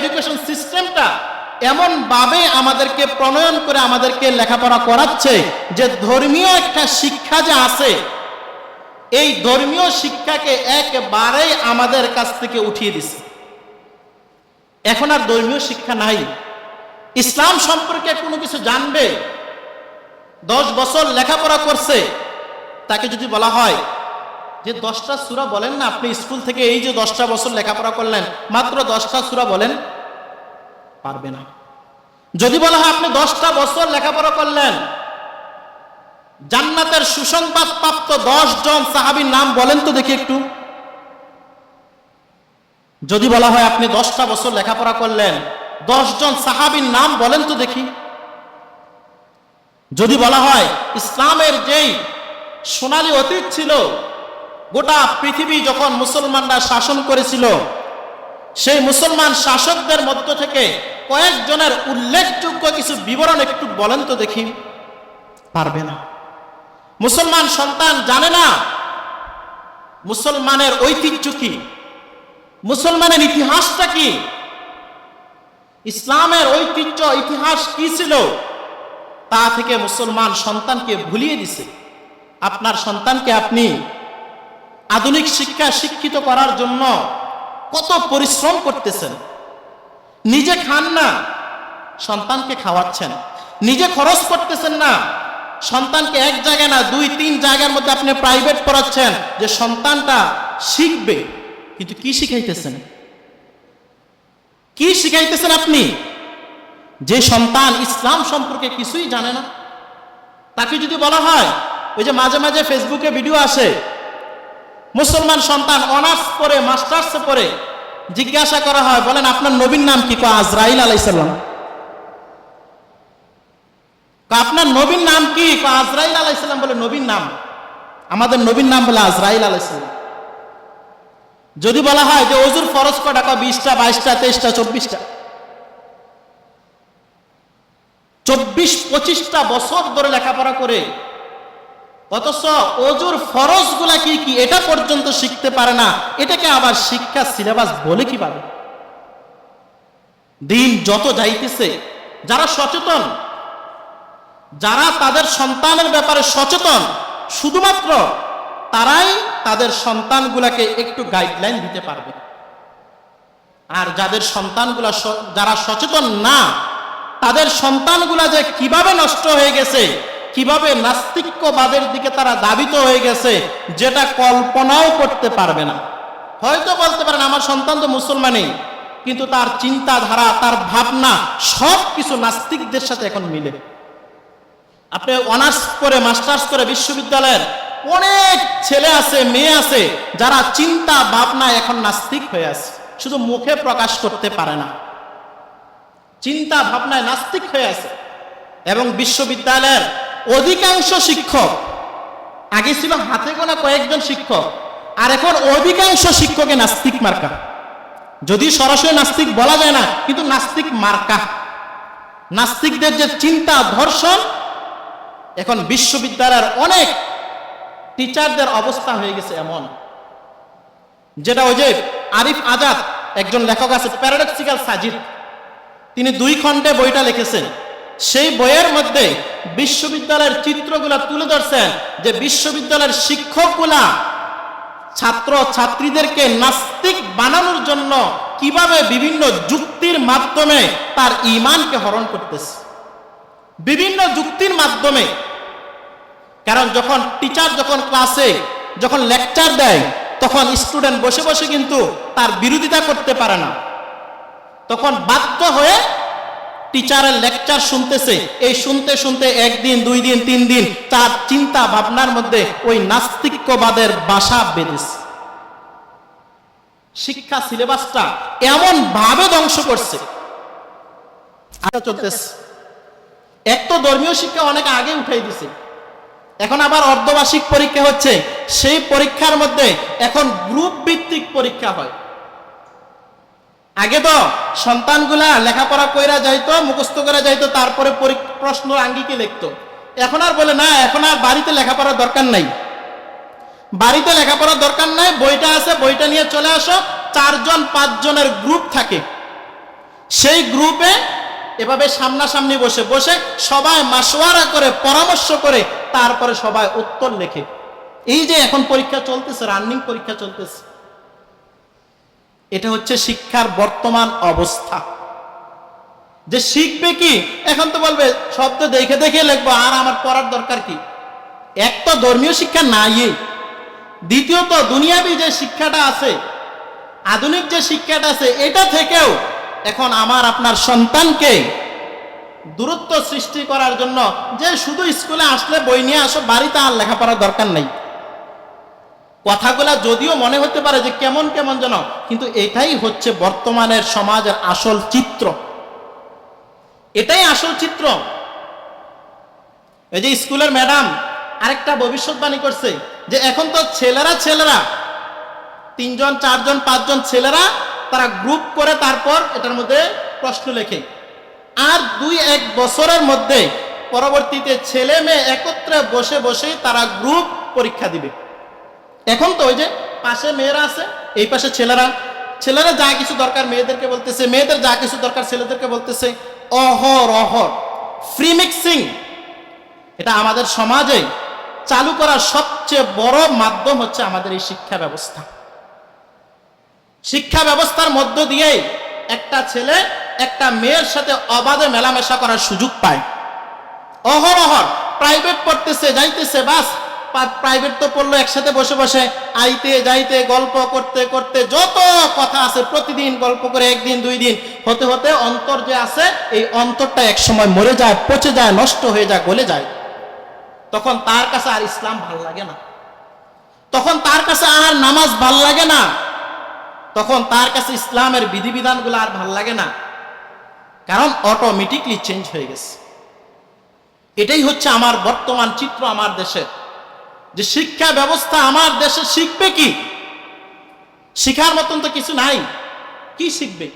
Education সিস্টেমটা এমন ভাবে আমাদেরকে প্রণয়ন করে আমাদেরকে লেখাপড়া করাচ্ছে যে ধর্মীয় একটা শিক্ষা যে আছে, এই ধর্মীয় শিক্ষাকে একবারেই আমাদের কাছ থেকে উঠিয়ে দিছে। এখন আর ধর্মীয় শিক্ষা নাই। ইসলাম সম্পর্কে কোনো কিছু জানবে, দশ বছর লেখাপড়া করছে, তাকে যদি বলা হয় যে দশটা সুরা বলেন না, আপনি স্কুল থেকে এই যে দশটা বছর লেখাপড়া করলেন, মাত্র দশটা সুরা বলেন পারবে না। যদি বলা হয় আপনি দশটা বছর লেখাপড়া করলেন, জান্নাতের সুসংবাদ প্রাপ্ত দশ জন সাহাবীর নাম বলেন তো দেখি একটু। যদি বলা হয় আপনি দশটা বছর লেখাপড়া করলেন জন সাহাবীর নাম বলেন তো দেখি। যদি বলা হয় ইসলামের যেই সোনালী অতীত ছিল, গোটা পৃথিবী যখন মুসলমানরা শাসন করেছিল সেই মুসলমান শাসকদের মধ্য থেকে কয়েকজনের উল্লেখযোগ্য কিছু বিবরণ একটু বলেন তো দেখি। পারবে না। মুসলমান সন্তান জানে না মুসলমানের ঐতিহ্য কি, মুসলমানের ইতিহাসটা কি, ইসলামের ঐতিহ্য, ইতিহাস কি ছিল, তা থেকে মুসলমান সন্তানকে ভুলিয়ে দিছে। আপনার সন্তানকে আপনি আধুনিক শিক্ষা শিক্ষিত করার জন্য কত পরিশ্রম করতেছেন। নিজে খান না, সন্তানকে খাওয়াচ্ছেন। নিজে খরচ করতেছেন না, সন্তানকে এক জায়গায় না, দুই, তিন জায়গার মধ্যে আপনি প্রাইভেট পড়াচ্ছেন যে সন্তানটা শিখবে। কিন্তু কি শিখাইতেছেন? কি শিখাইতেছেন আপনি? যে সন্তান ইসলাম সম্পর্কে কিছুই জানে না। তাকে যদি বলা হয়, ওই যে মাঝে মাঝে ফেসবুকে ভিডিও আসে মুসলমান সন্তান অনার্স পড়ে, মাস্টার্স পড়ে, জিজ্ঞাসা করা হয়, বলেন, আপনার নবীর নাম কি? কয়, আজরাইল আলাইসাল্লাম আপনার নবীর নাম কি? আজরাইল আলাইসাল্লাম বলে, নবীর নাম। আমাদের নবীর নাম বলে আজরাইল আলাইসাল্লাম যদি বলা হয় যে, অজুর ফরজ কটা কয়, বিশটা, বাইশটা, তেইশটা, চব্বিশটা। চব্বিশ, পঁচিশটা বছর ধরে লেখাপড়া করে অথচ অজুর ফরজগুলা কি কি? এটা পর্যন্ত শিখতে পারে না। এটাকে আবার শিক্ষা সিলেবাস বলে কি পাবে? দিন যত যাইতেছে, যারা সচেতন, যারা তাদের সন্তানের ব্যাপারে সচেতন, শুধুমাত্র তারাই তাদের সন্তানগুলাকে একটু গাইডলাইন দিতে পারবে। আর যাদের সন্তানগুলা যারা সচেতন না, তাদের সন্তানগুলা যে কীভাবে নষ্ট হয়ে গেছে কীভাবে নাস্তিক্যবাদের দিকে তারা দাবিত হয়ে গেছে, যেটা কল্পনাও করতে পারবে না। হয়তো বলতে পারেন, আমার সন্তান তো মুসলমানই, কিন্তু তার চিন্তাধারা, তার ভাবনা, সব কিছু নাস্তিকদের সাথে এখন মিলে। আপনি অনার্স করে, মাস্টার্স করে বিশ্ববিদ্যালয়ের অনেক ছেলে আছে, মেয়ে আছে, যারা চিন্তা, ভাবনা এখন নাস্তিক হয়ে আছে। শুধু মুখে প্রকাশ করতে পারে না। চিন্তা, ভাবনায় নাস্তিক হয়ে আছে। এবং বিশ্ববিদ্যালয়ের অধিকাংশ শিক্ষক, আগে ছিল হাতে গোনা কয়েকজন শিক্ষক, আর এখন অধিকাংশ শিক্ষকে নাস্তিক মার্কা। যদি সরাসরি নাস্তিক বলা যায় না, কিন্তু নাস্তিক মার্কা। নাস্তিকদের যে চিন্তা, ধর্ষণ, এখন বিশ্ববিদ্যালয়ের অনেক টিচারদের অবস্থা হয়ে গেছে এমন। যেটা ওই যে আরিফ আজাদ, একজন লেখক আছে প্যারাডক্সিক্যাল সাজিদ। তিনি দুই খণ্ডে বইটা লিখেছেন। সেই বইয়ের মধ্যে বিশ্ববিদ্যালয়ের চিত্রগুলা তুলে ধরছেন যে বিশ্ববিদ্যালয়ের শিক্ষকগুলা ছাত্র ছাত্রীদেরকে নাস্তিক বানানোর জন্য কীভাবে বিভিন্ন যুক্তির মাধ্যমে তার ইমানকে হরণ করতেছে। বিভিন্ন যুক্তির মাধ্যমে। কারণ যখন টিচার যখন ক্লাসে যখন লেকচার দেয়, তখন স্টুডেন্ট বসে বসে কিন্তু তার বিরোধিতা করতে পারে না। তখন বাধ্য হয়ে টিচারের লেকচার শুনতেছে, এই শুনতে শুনতে একদিন, দুই দিন, তিন দিন তার চিন্তা ভাবনার মধ্যে ওই নাস্তিক্যবাদের বাসা বেঁধেছে। শিক্ষা সিলেবাসটা এমন ভাবে ধ্বংস করছে। আচ্ছা চলতেছে। এক তো ধর্মীয় শিক্ষা অনেক আগে উঠাই দিছে। এখন আবার অর্ধবার্ষিক পরীক্ষা হচ্ছে, সেই পরীক্ষার মধ্যে এখন গ্রুপ ভিত্তিক পরীক্ষা হয়। আগে তো সন্তানগুলা লেখাপড়া কইরা যাইতো, মুখস্থ করে যাইতো, তারপরে পরী- প্রশ্ন আঙ্গিকে লিখতো। এখন আর বলে, না, এখন আর বাড়িতে লেখাপড়ার দরকার নাই। বাড়িতে লেখাপড়ার দরকার নাই, বইটা আছে, বইটা নিয়ে চলে আসো, চারজন, পাঁচজনের গ্রুপ থাকে। সেই গ্রুপে এভাবে সামনাসামনি বসে বসে সবাই মাসোয়ারা করে, পরামর্শ করে, তারপরে সবাই উত্তর লেখে। এই যে এখন পরীক্ষা চলতেছে, রানিং পরীক্ষা চলতেছে। এটা হচ্ছে শিক্ষার বর্তমান অবস্থা। যে শিখবে কি? এখন তো বলবে শব্দ দেখে দেখে লিখব, আর আমার পড়ার দরকার কি? এক তো ধর্মীয় শিক্ষা নাই দ্বিতীয়ত, দুনিয়াবি যে শিক্ষাটা আছে, আধুনিক যে শিক্ষাটা আছে, এটা থেকেও এখন আমার, আপনার সন্তানকে দূরত্ব সৃষ্টি করার জন্য যে শুধু স্কুলে আসলে বই নিয়ে আসো, বাড়িতে আর লেখাপড়ার দরকার নেই। কথাগুলা যদিও মনে হতে পারে যে কেমন কেমন যেন, কিন্তু এটাই হচ্ছে বর্তমানের সমাজের আসল চিত্র। এটাই আসল চিত্র। এই যে স্কুলের ম্যাডাম আরেকটা ভবিষ্যৎবাণী করছে যে এখন তো ছেলেরা ছেলেরা, তিনজন, চারজন, পাঁচজন ছেলেরা তারা গ্রুপ করে তারপর এটার মধ্যে প্রশ্ন লেখে। আর দুই এক বছরের মধ্যে পরবর্তীতে ছেলে মেয়ে একত্রে বসে বসেই তারা গ্রুপ পরীক্ষা দিবে। এখন তো ওই যে পাশে মেয়েরা আছে, এই পাশে ছেলেরা। ছেলেরা যা কিছু দরকার মেয়েদেরকে বলতেছে, মেয়েদের যা কিছু দরকার ছেলেদেরকে বলতেছে অহর অহর ফ্রি মিক্সিং এটা আমাদের সমাজে চালু করার সবচেয়ে বড় মাধ্যম হচ্ছে আমাদের এই শিক্ষা ব্যবস্থা। শিক্ষা ব্যবস্থার মধ্য দিয়েই একটা ছেলে একটা মেয়ের সাথে অবাধে মেলামেশা করার সুযোগ পায়। অহর অহর প্রাইভেট পড়তেছে, যাইতেছে, বাস। প্রাইভেট তো পড়ল, একসাথে বসে বসে আইতে যাইতে, গল্প করতে করতে যত কথা আছে, প্রতিদিন গল্প করে, একদিন, দুই দিন, হতে হতে অন্তর যে আছে, এই অন্তরটা এক সময় মরে যায়, পচে যায়, নষ্ট হয়ে যায়, গলে যায়। তখন তার কাছে আর ইসলাম ভালো লাগে না। তখন তার কাছে আর নামাজ ভালো লাগে না। তখন তার কাছে ইসলামের বিধিবিধানগুলো আর ভালো লাগে না। কারণ অটোমেটিকলি চেঞ্জ হয়ে গেছে। এটাই হচ্ছে আমার বর্তমান চিত্র, আমার দেশের। যে শিক্ষা ব্যবস্থা আমার দেশে শিখবে কি? শিখার মতন তো কিছু নাই। কি শিখবে?